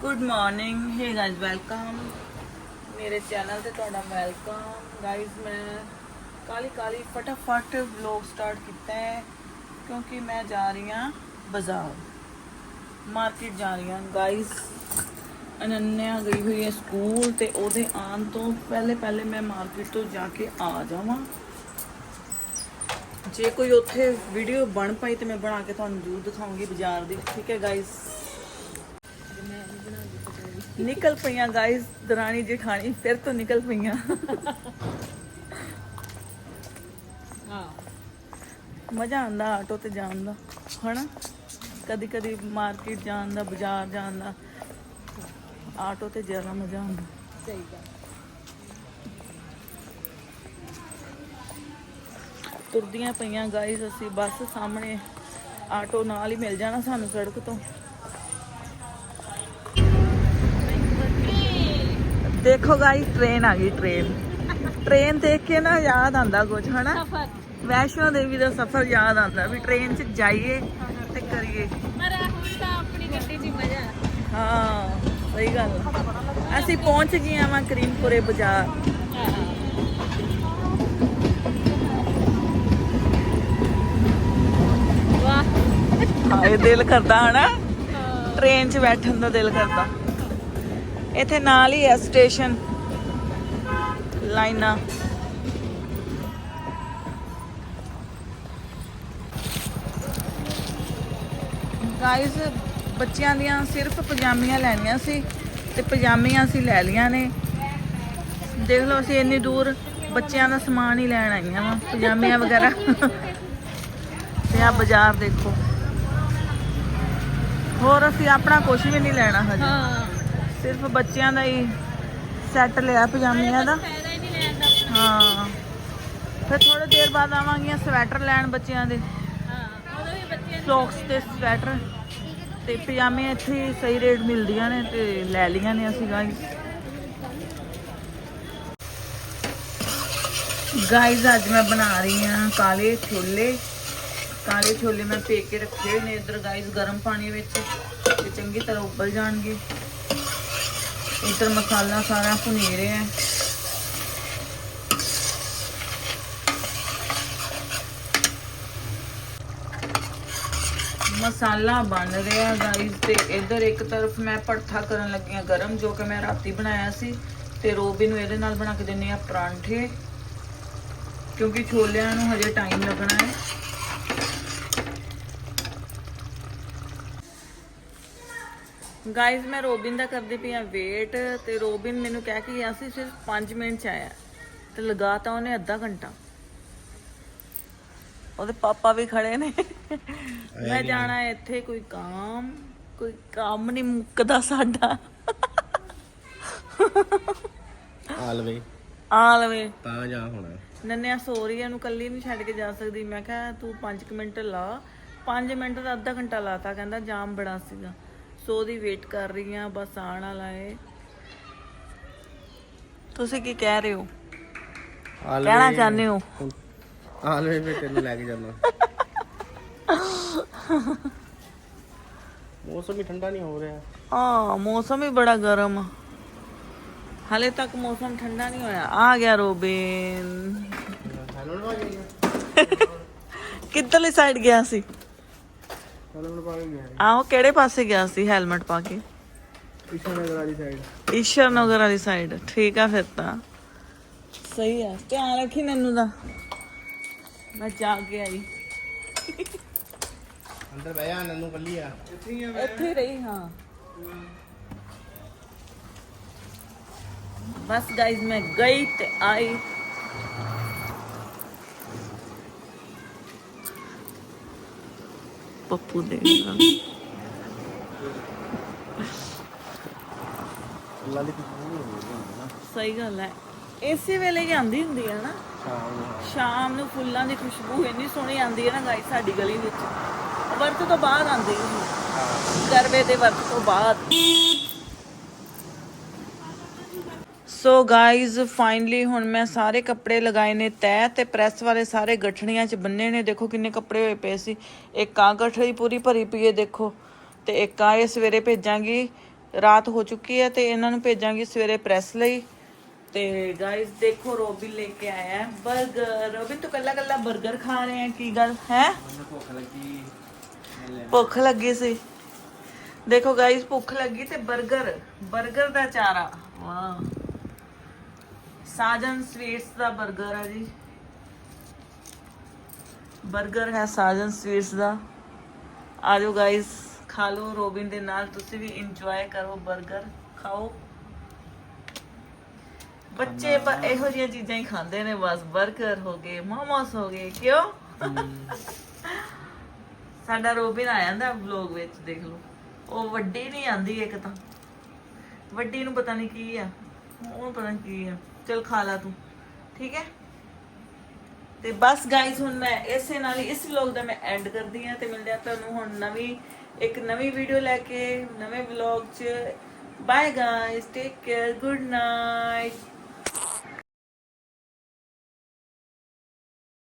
Good morning hey guys welcome ਮੇਰੇ channel ਤੇ ਤੁਹਾਡਾ ਵੈਲਕਮ ਗਾਇਸ ਮੈਂ ਕਾਲੀ ਕਾਲੀ ਫਟਾਫਟ ਵਲੌਗ ਸਟਾਰਟ ਕੀਤਾ ਹੈ ਕਿਉਂਕਿ ਮੈਂ ਜਾ ਰਹੀ ਹਾਂ ਬਾਜ਼ਾਰ ਮਾਰਕੀਟ ਜਾ ਰਹੀ ਹਾਂ ਗਾਇਸ ਅਨੰਨਿਆ ਗਈ ਹੋਈ ਹੈ ਸਕੂਲ ਤੇ ਉਹਦੇ ਆਉਣ ਤੋਂ ਪਹਿਲੇ ਪਹਿਲੇ ਮੈਂ ਮਾਰਕੀਟ ਤੋਂ ਜਾ ਕੇ ਆ ਜਾਵਾਂ ਜੇ ਕੋਈ ਉੱਥੇ ਵੀਡੀਓ ਬਣ ਪਾਈ ਤੇ ਮੈਂ ਬਣਾ ਕੇ ਤੁਹਾਨੂੰ ਜ਼ਰੂਰ ਦਿਖਾਉਂਗੀ ਬਾਜ਼ਾਰ ਦੀ ਠੀਕ ਹੈ ਗਾਇਸ ਨਿਕਲ ਪਈਆਂ ਗਾਇਸ ਦਰਾਣੀ ਜਠਾਣੀ ਫਿਰ ਤੋਂ ਨਿਕਲ ਪਈਆਂ। ਹਾਂ ਮਜ਼ਾ ਆਉਂਦਾ ਆਟੋ ਤੇ ਜਾਣ ਦਾ ਹਨਾ? ਕਦੀ ਕਦੀ ਮਾਰਕੀਟ ਜਾਣ ਦਾ ਬਾਜ਼ਾਰ ਜਾਣ ਦਾ ਆਟੋ ਤੇ ਜ਼ਿਆਦਾ ਮਜ਼ਾ ਆਉਂਦਾ। ਸਹੀ ਗੱਲ। ਤੁਰਦੀਆਂ ਪਈਆਂ ਗਾਇਸ ਅਸੀਂ ਬੱਸ ਸਾਹਮਣੇ ਆਟੋ ਨਾਲ ਹੀ ਮਿਲ ਜਾਣਾ ਸਾਨੂੰ ਸੜਕ ਤੋਂ। ਦੇਖੋ ਗਾਇਸ ਟ੍ਰੇਨ ਆ ਗਈ ਟ੍ਰੇਨ ਟ੍ਰੇਨ ਦੇਖ ਕੇ ਨਾ ਯਾਦ ਆਂਦਾ ਕੁਝ ਹਨਾ? ਸਫਰ। ਵੈਸ਼ਨੋ ਦੇਵੀ ਦਾ ਸਫ਼ਰ ਯਾਦ ਆਂਦਾ ਵੀ ਟ੍ਰੇਨ 'ਚ ਜਾਈਏ ਤੇ ਕਰੀਏ। ਪਰ ਹੁਣ ਤਾਂ ਆਪਣੀ ਗੱਡੀ 'ਚ ਹੀ ਮਜ਼ਾ ਹੈ। ਹਾਂ ਸਹੀ ਗੱਲ ਅਸੀਂ ਪਹੁੰਚ ਗਏ ਆਵਾਂ ਕਰੀਮਪੁਰੇ ਬਾਜ਼ਾਰ। ਵਾਹ। ਹਾਏ ਦਿਲ ਕਰਦਾ ਹਨਾ? ਟ੍ਰੇਨ 'ਚ ਬੈਠਣ ਦਾ ਦਿਲ ਕਰਦਾ। ਇੱਥੇ ਨਾਲ ਹੀ ਹੈ ਸਟੇਸ਼ਨ ਲਾਈਨਾਂ। ਗਾਇਸ ਬੱਚਿਆਂ ਦੀਆਂ ਸਿਰਫ ਪਜਾਮੀਆਂ ਲੈਣੀਆਂ ਸੀ ਤੇ ਪਜਾਮੀਆਂ ਅਸੀਂ ਲੈ ਲਈਆਂ ਨੇ। ਦੇਖ ਲਓ, ਅਸੀਂ ਇੰਨੀ ਦੂਰ ਬੱਚਿਆਂ ਦਾ ਸਮਾਨ ਹੀ ਲੈਣ ਆਈਆਂ ਵਾ, ਪਜਾਮੀਆਂ ਵਗੈਰਾ। ਤੇ ਆ ਬਾਜ਼ਾਰ ਦੇਖੋ। ਹੋਰ ਅਸੀਂ ਆਪਣਾ ਕੁਝ ਵੀ ਨਹੀਂ ਲੈਣਾ ਹਜੇ। ਹਾਂ। ਸਿਰਫ ਬੱਚਿਆਂ ਦਾ ਹੀ ਸੈੱਟ ਲਿਆ, ਪਜਾਮੀਆਂ ਦਾ। ਹਾਂ। ਫਿਰ ਥੋੜੇ ਦੇਰ ਬਾਅਦ ਆਵਾਂਗੀਆਂ ਸਵੈਟਰ ਲੈਣ ਬੱਚਿਆਂ ਦੇ। ਸੌਕਸ ਤੇ ਸਵੈਟਰ ਤੇ ਪਜਾਮੇ ਇੱਥੇ ਸਹੀ ਰੇਟ ਮਿਲਦੀਆਂ ਨੇ ਤੇ ਲੈ ਲਈਆਂ ਨੇ ਅਸੀਂ ਗਾਇਸ ਗਾਇਸ ਅੱਜ ਮੈਂ ਬਣਾ ਰਹੀ ਹਾਂ ਕਾਲੇ ਛੋਲੇ। ਕਾਲੇ ਛੋਲੇ ਮੈਂ ਭੇ ਕੇ ਰੱਖੇ ਹੋਏ ਨੇ ਇਧਰ ਗਾਇਸ ਗਰਮ ਪਾਣੀ ਵਿੱਚ ਤੇ ਚੰਗੀ ਤਰ੍ਹਾਂ ਉਬਲ ਜਾਣਗੇ। ਇੱਧਰ ਮਸਾਲਾ ਸਾਰਾ ਭੁਨੇ ਰਿਹਾ ਮਸਾਲਾ ਬਣ ਰਿਹਾ ਗਾਇਸ ਤੇ ਇੱਧਰ ਇੱਕ ਤਰਫ ਮੈਂ ਪਰਥਾ ਕਰਨ ਲੱਗੀ ਹਾਂ ਗਰਮ, ਜੋ ਕਿ ਮੈਂ ਰਾਤੀ ਬਣਾਇਆ ਸੀ। ਤੇ ਰੋਬੀ ਨੂੰ ਇਹਦੇ ਨਾਲ ਬਣਾ ਕੇ ਦਿੰਨੇ ਆ ਪਰਾਂਠੇ, ਕਿਉਂਕਿ ਛੋਲਿਆਂ ਨੂੰ ਹਜੇ ਟਾਈਮ ਲੱਗਣਾ ਹੈ। ਗਾਇਸ ਮੈਂ ਰੋਬਿਨ ਦਾ ਕਰਦੀ ਪਈ ਆ ਵੇਟ ਤੇ ਰੋਬਿਨ ਮੈਨੂੰ ਕਹਿ ਕੇ ਗਿਆ ਸੀ ਸਿਰਫ 5 ਮਿੰਟ ਚ ਆਇਆ। ਤੇ ਲਗਾਤਾ ਉਹਨੇ ਅੱਧਾ ਘੰਟਾ। ਉਹਦੇ ਪਾਪਾ ਵੀ ਖੜੇ ਨੇ। ਮੈਂ ਜਾਣਾ ਇੱਥੇ ਕੋਈ ਕੰਮ ਕੋਈ ਕੰਮ ਨਹੀਂ ਮੁੱਕਦਾ ਸਾਡਾ। ਆਲਵੇ। ਆ ਲਵੇ ਤਾਂ ਜਾ ਹੋਣਾ। ਨੰਨਿਆ ਸੋ ਰਹੀ ਹੈ ਨੂੰ ਕੱਲੀ ਨਹੀਂ ਛੱਡ ਕੇ ਜਾ ਸਕਦੀ। ਮੈਂ ਕਿਹਾ ਤੂੰ 5 ਮਿੰਟ ਲਾ। 5 ਮਿੰਟ ਦਾ ਅੱਧਾ ਘੰਟਾ ਲਾਤਾ ਕਹਿੰਦਾ ਜਾਮ ਬੜਾ ਸੀਗਾ। ਸੋ ਦੀ ਵੇਟ ਕਰ ਰਹੀ ਆ ਬਸ ਆਣ ਵਾਲਾ ਏ ਤੁਸੀਂ ਕੀ ਕਹਿ ਰਹੇ ਹੋ? ਕਹਿਣਾ ਚਾਹੁੰਦੇ ਹੋ? ਆਲਵੇ ਵੀ ਤੈਨੂੰ ਲੈ ਕੇ ਜਾਣਾ ਮੌਸਮ ਵੀ ਠੰਡਾ ਨਹੀਂ ਹੋ ਰਿਹਾ। ਆ ਮੌਸਮ ਹੀ ਬੜਾ ਗਰਮ। ਆ। ਹਲੇ ਤੱਕ ਮੌਸਮ ਠੰਡਾ ਨਹੀਂ ਹੋਇਆ। ਆ ਗਿਆ ਰੋਬਿਨ। ਕਿੱਧਰਲੀ ਸਾਈਡ ਗਿਆ ਸੀ? ਹੈਲੋ ਨਾ ਪਾ ਗਿਆ ਆਹੋ ਕਿਹੜੇ ਪਾਸੇ ਗਿਆ ਸੀ ਹੈਲਮਟ ਪਾ ਕੇ? ਇਸ਼ਾ ਨਗਰ ਵਾਲੀ ਸਾਈਡ ਈਸ਼ਰ ਨਗਰ ਵਾਲੀ ਸਾਈਡ ਠੀਕ ਆ ਫਿਰ ਤਾਂ। ਸਹੀ ਆ ਧਿਆਨ ਰੱਖੀ ਮੈਨੂੰ ਦਾ ਮੈਂ ਜਾ ਕੇ ਆਈ। ਅੰਦਰ ਬਹਿ ਜਾ ਨੰਨੂ ਕੱਲੀ ਆ। ਇੱਥੇ ਹੀ ਰਹੀ ਹਾਂ। ਬਸ ਗਾਇਜ਼ ਮੈਂ ਗਈ ਤੇ ਆਈ। ਪੱਪੂ ਦੇ ਨਾਲ। ਦੀ ਸਹੀ ਗੱਲ ਹੈ। ਇਸੇ ਵੇਲੇ ਹੀ ਆਂਦੀ ਹੁੰਦੀ ਹੈ ਨਾ। ਸ਼ਾਮ ਨੂੰ ਫੁੱਲਾਂ ਦੀ ਖੁਸ਼ਬੂ ਇੰਨੀ ਸੋਹਣੀ ਆਂਦੀ ਹੈ ਨਾ ਗਾਈ ਸਾਡੀ ਗਲੀ ਵਿੱਚ। ਵਰਤ ਤੋਂ ਬਾਅਦ ਆਂਦੀ ਹੈ। ਗਰਬੇ ਦੇ ਵਰਤ ਤੋਂ ਬਾਅਦ। ਸੋ ਗਾਇਜ਼ ਫਾਈਨਲੀ ਹੁਣ ਮੈਂ ਸਾਰੇ ਕੱਪੜੇ ਲਗਾਏ ਨੇ ਤੈ ਤੇ ਪ੍ਰੈਸ ਵਾਲੇ ਸਾਰੇ ਗਠੜੀਆਂ 'ਚ ਬੰਨੇ ਨੇ। ਦੇਖੋ ਕਿੰਨੇ ਕੱਪੜੇ ਹੋਏ ਪਏ ਸੀ। ਇੱਕ ਆ ਗਠੜੀ ਪੂਰੀ ਭਰੀ ਪਈ ਹੈ ਦੇਖੋ। ਤੇ ਇੱਕ ਆ ਇਹ ਸਵੇਰੇ ਭੇਜਾਂਗੀ। ਰਾਤ ਹੋ ਚੁੱਕੀ ਹੈ ਤੇ ਇਹਨਾਂ ਨੂੰ ਭੇਜਾਂਗੀ ਸਵੇਰੇ ਪ੍ਰੈਸ ਲਈ। ਤੇ ਗਾਇਸ ਦੇਖੋ ਰੋਬਿਨ ਲੈ ਕੇ ਆਇਆ ਹੈ। 버ਗਰ ਰੋਬਿਨ ਤੂੰ ਕੱਲਾ ਕੱਲਾ 버ਗਰ ਖਾ ਰਹੇ ਹੈ ਕੀ ਗੱਲ? ਹੈ? ਭੁੱਖ ਲੱਗੀ। ਭੁੱਖ ਲੱਗੀ ਸੀ। ਦੇਖੋ ਗਾਇਸ ਭੁੱਖ ਲੱਗੀ ਤੇ 버ਗਰ 버ਗਰ ਦਾ ਚਾਰਾ। ਵਾਹ। ਸਾਜਨ ਸਵੀਟਸ ਦਾ 버ਗਰ ਆ ਜੀ। 버ਗਰ ਹੈ ਸਾਜਨ ਸਵੀਟਸ ਦਾ। ਆ ਜਾਓ ਗਾਇਸ ਖਾ ਲਓ ਰੋਬਿਨ ਦੇ ਨਾਲ ਤੁਸੀਂ ਵੀ ਇੰਜੋਏ ਕਰੋ 버ਗਰ ਖਾਓ। ਬੱਚੇ ਪਰ ਇਹੋ ਜਿਹੀਆਂ ਚੀਜ਼ਾਂ ਹੀ ਖਾਂਦੇ ਨੇ ਬਸ 버ਗਰ ਹੋ ਗਏ ਮੋਮੋਸ ਹੋ ਗਏ ਕਿਉਂ? ਸਾਡਾ ਰੋਬਿਨ ਆ ਜਾਂਦਾ ਵਲੌਗ ਵਿੱਚ ਦੇਖ ਲਓ। ਉਹ ਵੱਡੀ ਨਹੀਂ ਆਂਦੀ ਇੱਕ ਤਾਂ। ਵੱਡੀ ਨੂੰ ਪਤਾ ਨਹੀਂ ਕੀ ਆ ਉਹਨੂੰ ਪਤਾ ਨਹੀਂ ਕੀ ਆ। ਚਲ ਖਾ ਲਾ ਤੂੰ, ਠੀਕ ਹੈ? ਤੇ ਬਸ ਗਾਇਸ ਹੁਣ ਮੈਂ ਇਸੇ ਨਾਲ ਹੀ, ਇਸ ਵਲੌਗ ਦਾ ਮੈਂ ਐਂਡ ਕਰਦੀ ਆ ਤੇ ਮਿਲਦੇ ਆ ਤੁਹਾਨੂੰ ਹੁਣ ਨਵੀਂ, ਇੱਕ ਨਵੀਂ ਵੀਡੀਓ ਲੈ ਕੇ, ਨਵੇਂ ਵਲੌਗ 'ਚ। Bye guys take care good night